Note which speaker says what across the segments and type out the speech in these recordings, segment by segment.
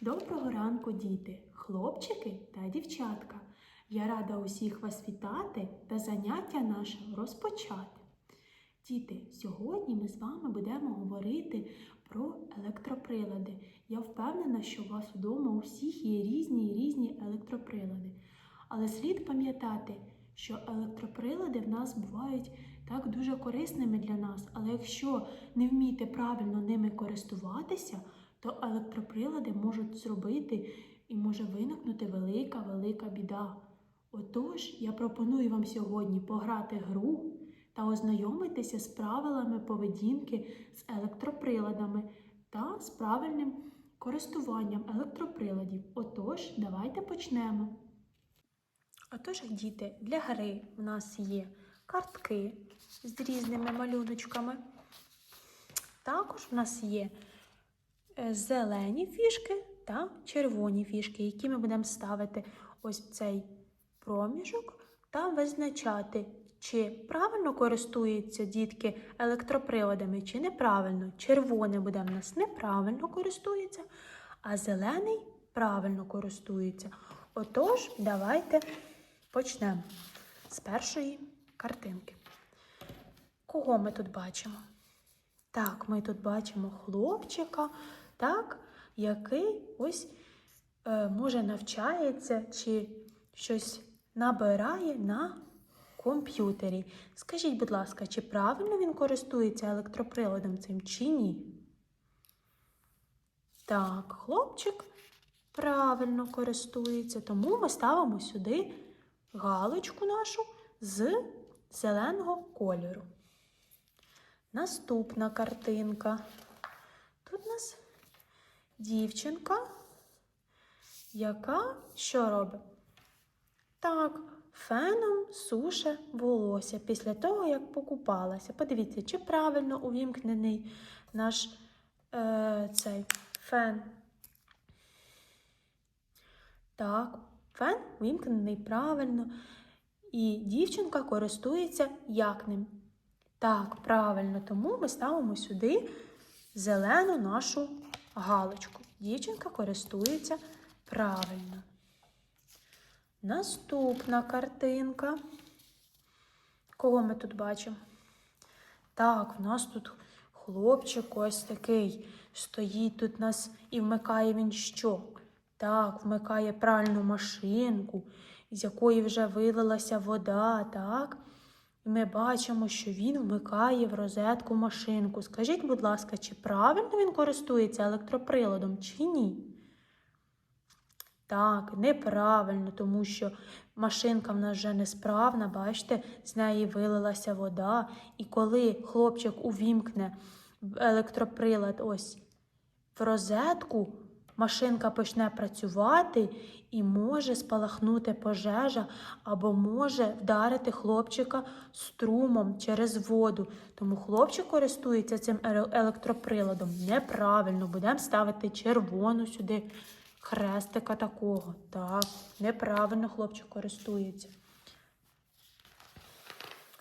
Speaker 1: Доброго ранку, діти, хлопчики та дівчатка. Я рада усіх вас вітати та заняття наше розпочати. Діти, сьогодні ми з вами будемо говорити про електроприлади. Я впевнена, що у вас вдома у всіх є різні і різні електроприлади. Але слід пам'ятати, що електроприлади в нас бувають так дуже корисними для нас, але якщо не вмієте правильно ними користуватися, то електроприлади можуть зробити і може виникнути велика, велика біда. Отож, я пропоную вам сьогодні пограти гру та ознайомитися з правилами поведінки з електроприладами та з правильним користуванням електроприладів. Отож, давайте почнемо. Отож, діти, для гри в нас є картки з різними малюночками. Також в нас є зелені фішки та червоні фішки, які ми будемо ставити ось в цей проміжок та визначати, чи правильно користуються дітки електроприладами, чи неправильно. Червоне буде в нас неправильно користується, а зелений правильно користується. Отож, давайте почнемо з першої картинки. Кого ми тут бачимо? Так, ми тут бачимо хлопчика, так, який ось е, може навчається чи щось набирає на комп'ютері. Скажіть, будь ласка, чи правильно він користується електроприладом цим чи ні? Так, хлопчик правильно користується, тому ми ставимо сюди галочку нашу з зеленого кольору. Наступна картинка. Дівчинка, яка що робить? Так, феном суше волосся після того, як покупалася. Подивіться, чи правильно увімкнений наш е, цей фен. Так, фен увімкнений правильно. І дівчинка користується як ним. Так, правильно, тому ми ставимо сюди зелену нашу галочку. Дівчинка користується правильно. Наступна картинка. Кого ми тут бачимо? Так, в нас тут хлопчик ось такий стоїть тут нас і вмикає він що? Так, вмикає пральну машинку, з якої вже вилилася вода, так? Ми бачимо, що він вмикає в розетку машинку. Скажіть, будь ласка, чи правильно він користується електроприладом, чи ні? Так, неправильно, тому що машинка в нас вже несправна, бачите, з неї вилилася вода. І коли хлопчик увімкне електроприлад ось в розетку, машинка почне працювати і може спалахнути пожежа, або може вдарити хлопчика струмом через воду. Тому хлопчик користується цим електроприладом неправильно. Будемо ставити червону сюди хрестика такого. Так, неправильно хлопчик користується.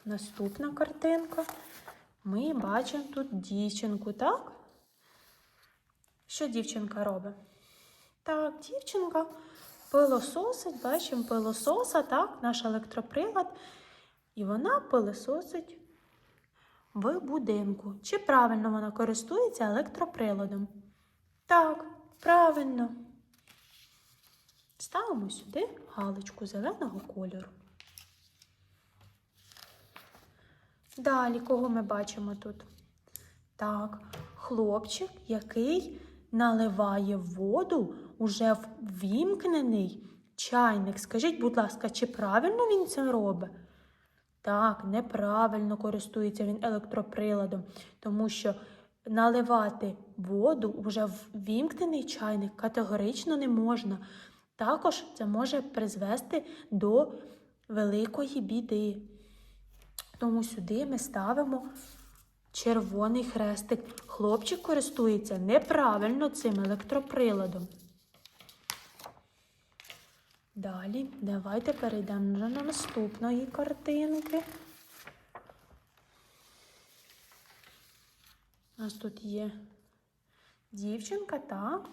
Speaker 1: Наступна картинка. Ми бачимо тут дівчинку, так? Що дівчинка робить? Так, дівчинка пилососить, бачимо пилососа, так, наш електроприлад. І вона пилососить в будинку. Чи правильно вона користується електроприладом? Так, правильно. Ставимо сюди галочку зеленого кольору. Далі, кого ми бачимо тут? Так, хлопчик, який наливає воду уже ввімкнений чайник. Скажіть, будь ласка, чи правильно він це робить? Так, неправильно користується він електроприладом, тому що наливати воду вже в вімкнений чайник категорично не можна. Також це може призвести до великої біди. Тому сюди ми ставимо червоний хрестик. Хлопчик користується неправильно цим електроприладом. Далі, давайте перейдемо вже до наступної картинки. У нас тут є дівчинка, так?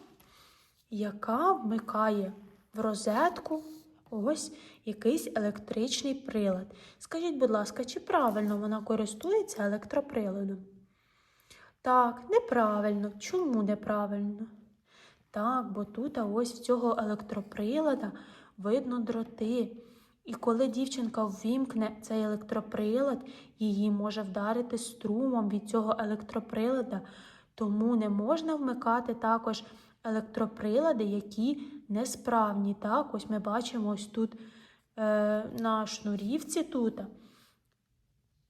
Speaker 1: яка вмикає в розетку ось якийсь електричний прилад. Скажіть, будь ласка, чи правильно вона користується електроприладом? Так, неправильно. Чому неправильно? Так, бо тут ось в цього електроприлада видно дроти. І коли дівчинка ввімкне цей електроприлад, її може вдарити струмом від цього електроприлада. Тому не можна вмикати також електроприлади, які несправні. Так, ось ми бачимо ось тут е, на шнурівці тут.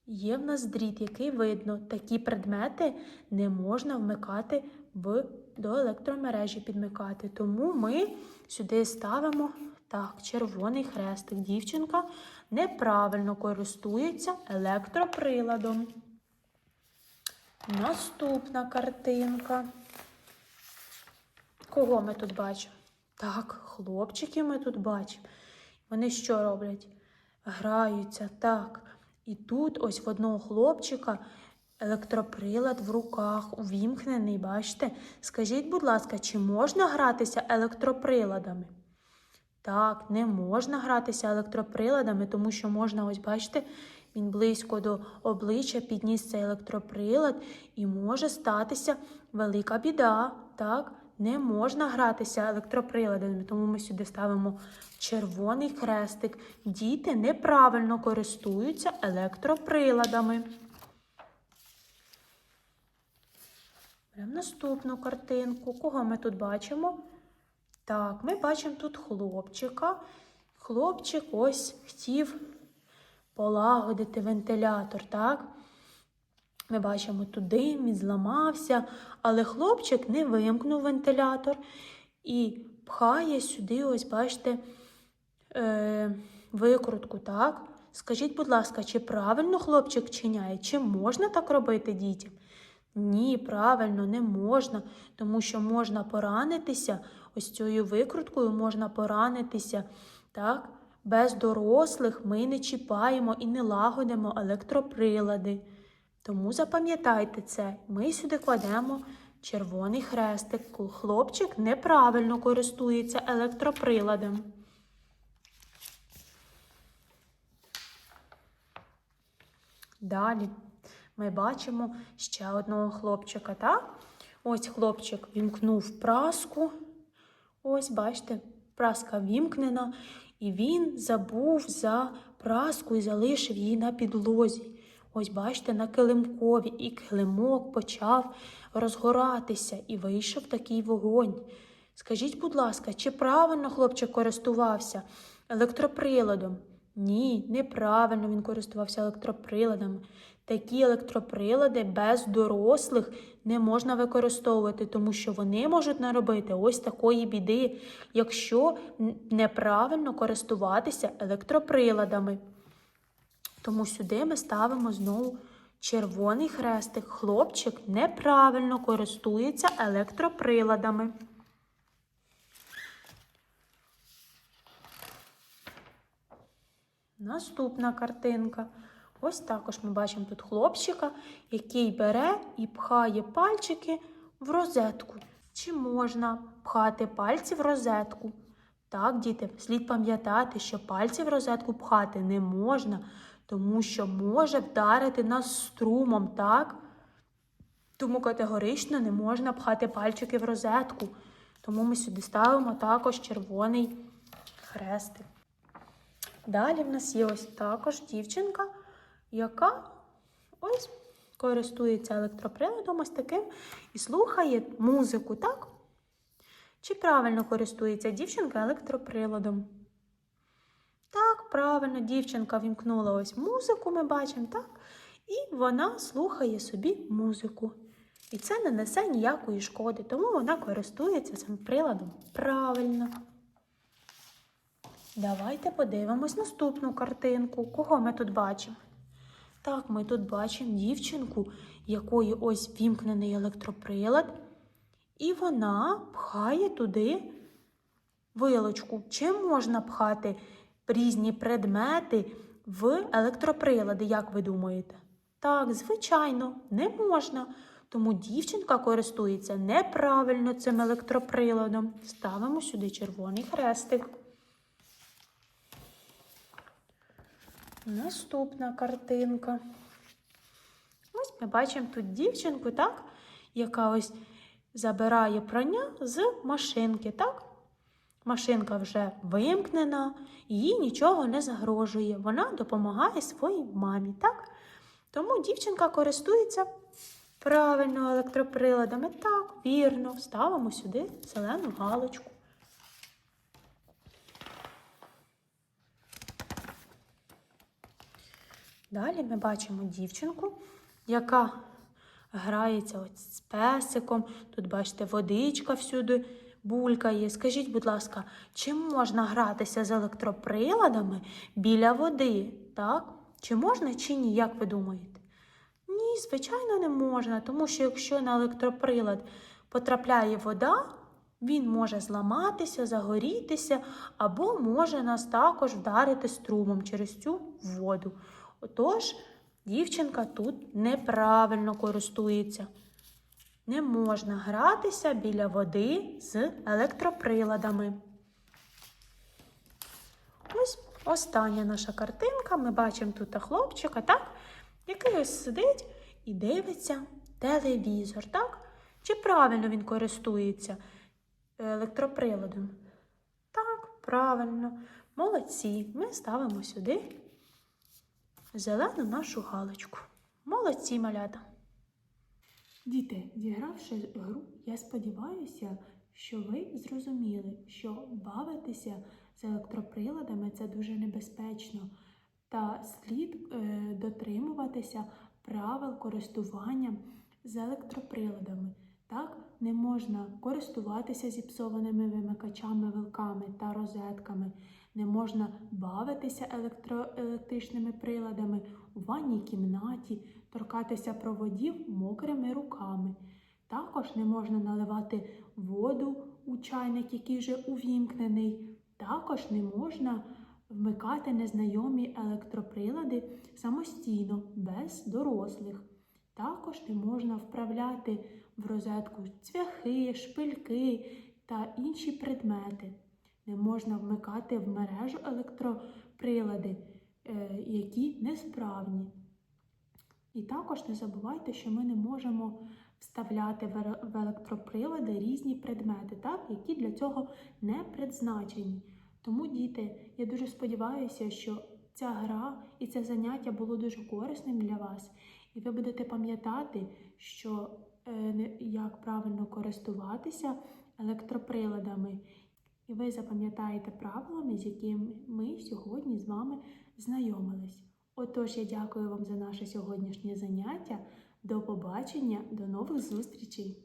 Speaker 1: Є в нас дріт, який видно, такі предмети не можна вмикати в, до електромережі підмикати. Тому ми сюди ставимо так, червоний хрестик. Дівчинка неправильно користується електроприладом. Наступна картинка. Кого ми тут бачимо? Так, хлопчики ми тут бачимо. Вони що роблять? Граються, так. І тут ось в одного хлопчика електроприлад в руках увімкнений, бачите? Скажіть, будь ласка, чи можна гратися електроприладами? Так, не можна гратися електроприладами, тому що можна, ось бачите, він близько до обличчя підніс цей електроприлад і може статися велика біда. Так, не можна гратися електроприладами, тому ми сюди ставимо червоний хрестик. Діти неправильно користуються електроприладами. Беремо наступну картинку. Кого ми тут бачимо? Так, ми бачимо тут хлопчика. Хлопчик ось хотів полагодити вентилятор, так? Ми бачимо тут дим, він зламався, але хлопчик не вимкнув вентилятор і пхає сюди, ось, бачите, е, викрутку, так? Скажіть, будь ласка, чи правильно хлопчик чиняє? Чи можна так робити дітям? Ні, правильно, не можна, тому що можна поранитися ось цією викруткою, можна поранитися, так? Без дорослих ми не чіпаємо і не лагодимо електроприлади. Тому запам'ятайте це, ми сюди кладемо червоний хрестик. Хлопчик неправильно користується електроприладом. Далі ми бачимо ще одного хлопчика, так? Ось хлопчик вімкнув праску. Ось, бачите, праска вімкнена, і він забув за праску і залишив її на підлозі. Ось, бачите, на килимкові, і килимок почав розгоратися, і вийшов такий вогонь. Скажіть, будь ласка, чи правильно хлопчик користувався електроприладом? Ні, неправильно він користувався електроприладами. Такі електроприлади без дорослих не можна використовувати, тому що вони можуть наробити ось такої біди, якщо неправильно користуватися електроприладами. Тому сюди ми ставимо знову червоний хрестик. Хлопчик неправильно користується електроприладами. Наступна картинка. Ось також ми бачимо тут хлопчика, який бере і пхає пальчики в розетку. Чи можна пхати пальці в розетку? Так, діти, слід пам'ятати, що пальці в розетку пхати не можна, тому що може вдарити нас струмом, так? Тому категорично не можна пхати пальчики в розетку. Тому ми сюди ставимо також червоний хрестик. Далі в нас є ось також дівчинка, яка ось користується електроприладом ось таким і слухає музику, так? Чи правильно користується дівчинка електроприладом? Правильно, дівчинка вімкнула ось музику, ми бачимо, так? І вона слухає собі музику. І це не несе ніякої шкоди, тому вона користується цим приладом правильно. Давайте подивимось наступну картинку. Кого ми тут бачимо? Так, ми тут бачимо дівчинку, якої ось вімкнений електроприлад, і вона пхає туди вилочку. Чим можна пхати різні предмети в електроприлади, як ви думаєте? Так, звичайно, не можна, Тому дівчинка користується неправильно цим електроприладом. Ставимо сюди червоний хрестик. Наступна картинка. Ось ми бачимо тут дівчинку, так, яка ось забирає прання з машинки, так? Машинка вже вимкнена, їй нічого не загрожує. Вона допомагає своїй мамі, так? Тому дівчинка користується правильно електроприладами. Так, вірно, ставимо сюди зелену галочку. Далі ми бачимо дівчинку, яка грається ось з песиком. Тут, бачите, водичка всюди булькає. Скажіть, будь ласка, чи можна гратися з електроприладами біля води? Так? Чи можна, чи ні, як ви думаєте? Ні, звичайно, не можна, тому що якщо на електроприлад потрапляє вода, він може зламатися, загорітися, або може нас також вдарити струмом через цю воду. Отож, дівчинка тут неправильно користується. Не можна гратися біля води з електроприладами. Ось остання наша картинка. Ми бачимо тут хлопчика, так? який ось сидить і дивиться телевізор, так? Чи правильно він користується електроприладом? Так, правильно. Молодці. Ми ставимо сюди зелену нашу галочку. Молодці малята. Діти, зігравши гру, я сподіваюся, що ви зрозуміли, що бавитися з електроприладами це дуже небезпечно, та слід е, дотримуватися правил користування з електроприладами. Так, не можна користуватися зіпсованими вимикачами, вилками та розетками, не можна бавитися електро, електричними приладами у ванній кімнаті, торкатися проводів мокрими руками. Також не можна наливати воду у чайник, який вже увімкнений. Також не можна вмикати незнайомі електроприлади самостійно, без дорослих. Також не можна вправляти в розетку цвяхи, шпильки та інші предмети. Не можна вмикати в мережу електроприлади, е, які несправні. І також не забувайте, що ми не можемо вставляти в електроприлади різні предмети, так, які для цього не предназначені. Тому, діти, я дуже сподіваюся, що ця гра і це заняття було дуже корисним для вас, і ви будете пам'ятати, що е, як правильно користуватися електроприладами. І ви запам'ятаєте правилами, з якими ми сьогодні з вами знайомились. Отож, я дякую вам за наше сьогоднішнє заняття. До побачення, до нових зустрічей!